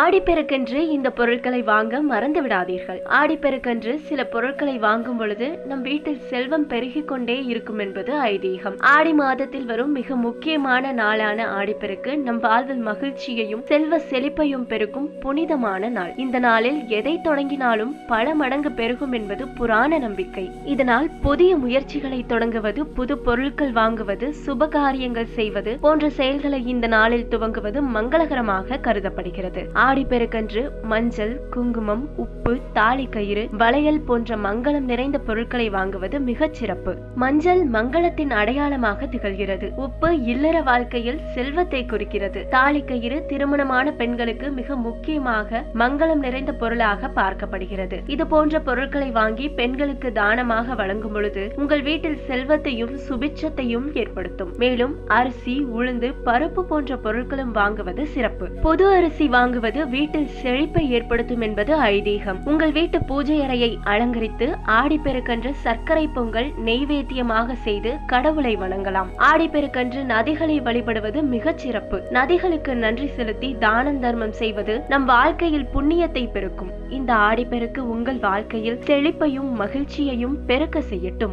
ஆடிப்பெருக்கன்று இந்த பொருட்களை வாங்க மறந்து விடாதீர்கள் ஆடிப்பெருக்கன்று சில பொருட்களை வாங்கும் பொழுது நம் வீட்டில் செல்வம் பெருகிக் கொண்டே இருக்கும் என்பது ஐதீகம். ஆடி மாதத்தில் வரும் மிக முக்கியமான நாளான ஆடிப்பெருக்கு நம் வாழ்வில் மகிழ்ச்சியையும் செல்வ செழிப்பையும் பெருக்கும் புனிதமான நாள். இந்த நாளில் எதை தொடங்கினாலும் பல மடங்கு பெருகும் என்பது புராண நம்பிக்கை. இதனால் புதிய முயற்சிகளை தொடங்குவது புது பொருட்கள் வாங்குவது சுப காரியங்கள் செய்வது போன்ற செயல்களை இந்த நாளில் துவங்குவது மங்களகரமாக கருதப்படுகிறது. ஆடிப்பெருக்கன்று மஞ்சள் குங்குமம் உப்பு தாலி கயிறு வளையல் போன்ற மங்களம் நிறைந்த பொருட்களை வாங்குவது மிகச் சிறப்பு. மஞ்சள் மங்களத்தின் அடையாளமாக திகழ்கிறது. உப்பு இல்லற வாழ்க்கையில் செல்வத்தை குறிக்கிறது. தாலி கயிறு திருமணமான பெண்களுக்கு மிக முக்கியமாக மங்களம் நிறைந்த பொருளாக பார்க்கப்படுகிறது. இது போன்ற பொருட்களை வாங்கி பெண்களுக்கு தானமாக வழங்கும் பொழுது உங்கள் வீட்டில் செல்வத்தையும் சுபிட்சத்தையும் ஏற்படுத்தும். மேலும் அரிசி உளுந்து பருப்பு போன்ற பொருட்களும் வாங்குவது சிறப்பு. பொது அரிசி வாங்குவது வீட்டில் செழிப்பை ஏற்படுத்தும் என்பது ஐதீகம். உங்கள் வீட்டு பூஜை அறையை அலங்கரித்து ஆடிப்பெருக்கன்று சர்க்கரை பொங்கல் நெய்வேத்தியமாக செய்து கடவுளை வணங்கலாம். ஆடிப்பெருக்கன்று நதிகளை வழிபடுவது மிகச் சிறப்பு. நதிகளுக்கு நன்றி செலுத்தி தானம் தர்மம் செய்வது நம் வாழ்க்கையில் புண்ணியத்தை பெருக்கும். இந்த ஆடிப்பெருக்கு உங்கள் வாழ்க்கையில் செழிப்பையும் மகிழ்ச்சியையும் பெருக்க செய்யட்டும்.